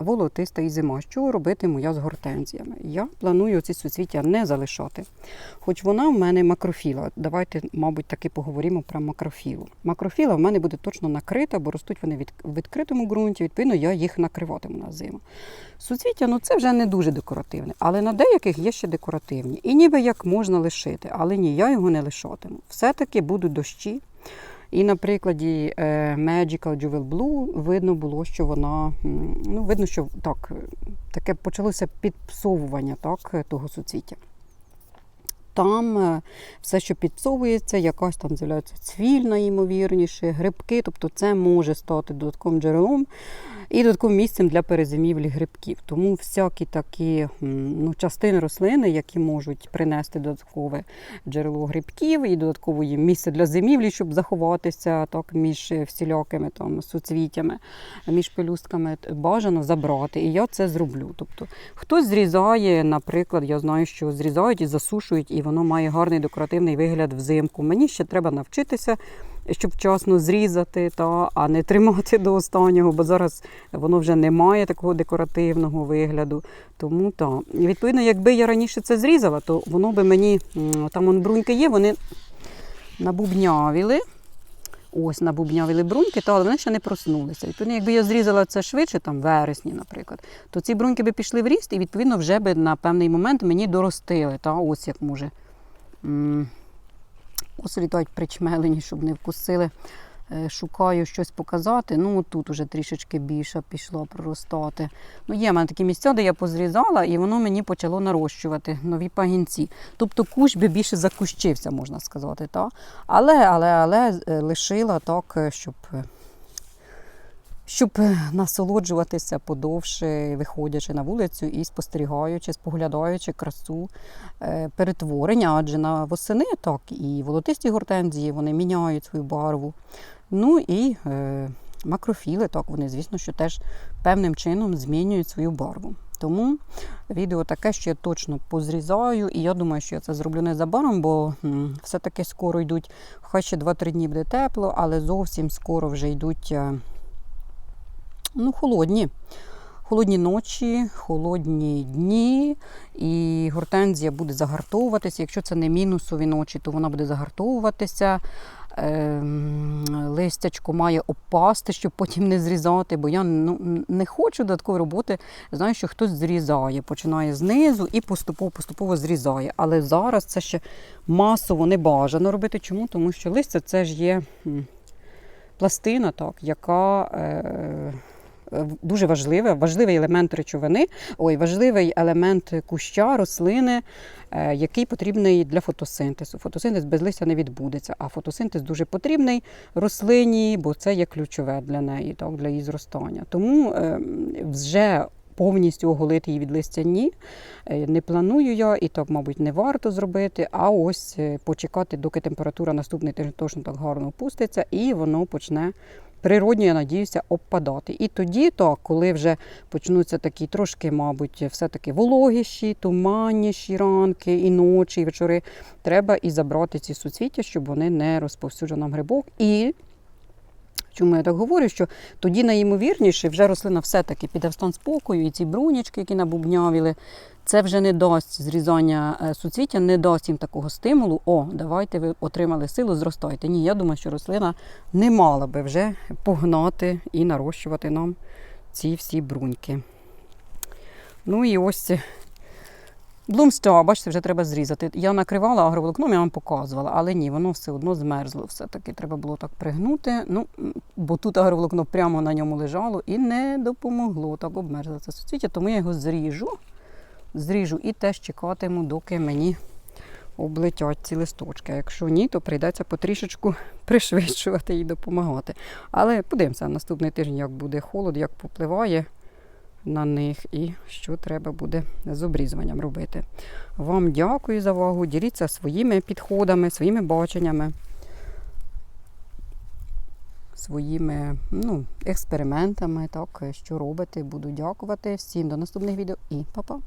волотиста і зима. Що робитиму я з гортензіями? Я планую ці суцвіття не залишати. Хоч вона в мене макрофіла. Давайте, мабуть, таки поговоримо про макрофілу. Макрофіла в мене буде точно накрита, бо ростуть вони в відкритому ґрунті, відповідно, я їх накриватиму на зиму. Суцвіття, ну це вже не дуже декоративне, але на деяких є ще декоративні. І ніби як можна лишити, але ні, я його не лишатиму. Все-таки будуть дощі. І на прикладі е, Magical Jewel Blue видно було, що вона ну, видно, що так, таке почалося підпсовування так, того суцвіття. Там е, все, що підсовується, якась там з'являється цвіль найімовірніше, грибки, тобто це може стати додатковим джерелом і додатковим місцем для перезимівлі грибків. Тому всякі такі ну, частини рослини, які можуть принести додаткове джерело грибків і додаткове їм місце для зимівлі, щоб заховатися так, між всілякими там суцвіттями, між пелюстками, бажано забрати. І я це зроблю. Тобто хтось зрізає, наприклад, я знаю, що зрізають і засушують, і воно має гарний декоративний вигляд взимку. Мені ще треба навчитися. Щоб вчасно зрізати, та, а не тримати до останнього, бо зараз воно вже не має такого декоративного вигляду. Тому так. І відповідно, якби я раніше це зрізала, то воно би мені там он бруньки є, вони набубнявіли. Ось набубнявіли бруньки, та, але вони ще не проснулися. Відповідно, якби я зрізала це швидше, там вересні, наприклад, то ці бруньки би пішли в ріст і відповідно вже би на певний момент мені доростили. Та, ось як може. М, причмелені, щоб не вкусили. Е, Шукаю щось показати. Ну, тут уже трішечки більше пішло проростати. Ну, є в мене такі місця, де я позрізала, і воно мені почало нарощувати нові пагінці. Тобто кущ би більше закущився, можна сказати. Та? Але, але, але е, лишила так, е, щоб, щоб е, насолоджуватися подовше, виходячи на вулицю і спостерігаючи, споглядаючи красу е, перетворення, адже на восени так і волотисті гортензії вони міняють свою барву. Ну і е, макрофіли, так, вони, звісно, що теж певним чином змінюють свою барву. Тому відео таке, що я точно позрізаю, і я думаю, що я це зроблю незабаром, бо все-таки скоро йдуть, хай ще 2-3 дні буде тепло, але зовсім скоро вже йдуть е, ну, холодні. Холодні ночі, холодні дні, і гортензія буде загартовуватися. Якщо це не мінусові ночі, то вона буде загартовуватися. Ем, Листячко має опасти, щоб потім не зрізати, бо я ну, не хочу додаткової роботи. Знаю, що хтось зрізає, починає знизу і поступово-поступово зрізає. Але зараз це ще масово не бажано робити. Чому? Тому що листя це ж є пластина, так, яка. Е, Дуже важливе, важливий елемент речовини, ой, важливий елемент куща, рослини, е, який потрібний для фотосинтезу. Фотосинтез без листя не відбудеться, а фотосинтез дуже потрібний рослині, бо це є ключове для неї, так, для її зростання. Тому е, вже повністю оголити її від листя ні. Е, Не планую я, і так, мабуть, не варто зробити, а ось е, почекати, доки температура наступний тиждень точно так гарно опуститься, і воно почне природньо, я надіюся, обпадати. І тоді, так, коли вже почнуться такі трошки, мабуть, все-таки вологіші, туманніші ранки і ночі, і вечори, треба і забрати ці суцвіття, щоб вони не розповсюджували нам грибок. І Чому я так говорю? Що тоді найімовірніше вже рослина все-таки піде в стан спокою, і ці брунячки, які набубнявіли, це вже не дасть зрізання е, суцвіття, не дасть їм такого стимулу. О, давайте ви отримали силу, зростайте. Ні, я думаю, що рослина не мала би вже погнати і нарощувати нам ці всі бруньки. Ну і ось Блумстя, бачите, вже треба зрізати. Я накривала агроволокном, я вам показувала, але ні, воно все одно змерзло. Все-таки треба було так пригнути. Ну, бо тут агроволокно прямо на ньому лежало і не допомогло. Так обмерзло це суцвіття, тому я його зріжу. Зріжу і теж чекатиму, доки мені облетять ці листочки. Якщо ні, то прийдеться потрішечку пришвидшувати і допомагати. Але подивимося наступний тиждень, як буде холод, як попливає на них і що треба буде з обрізуванням робити. Вам дякую за увагу. Діліться своїми підходами, своїми баченнями, своїми ну, експериментами, так, що робити. Буду дякувати всім до наступних відео і па-па!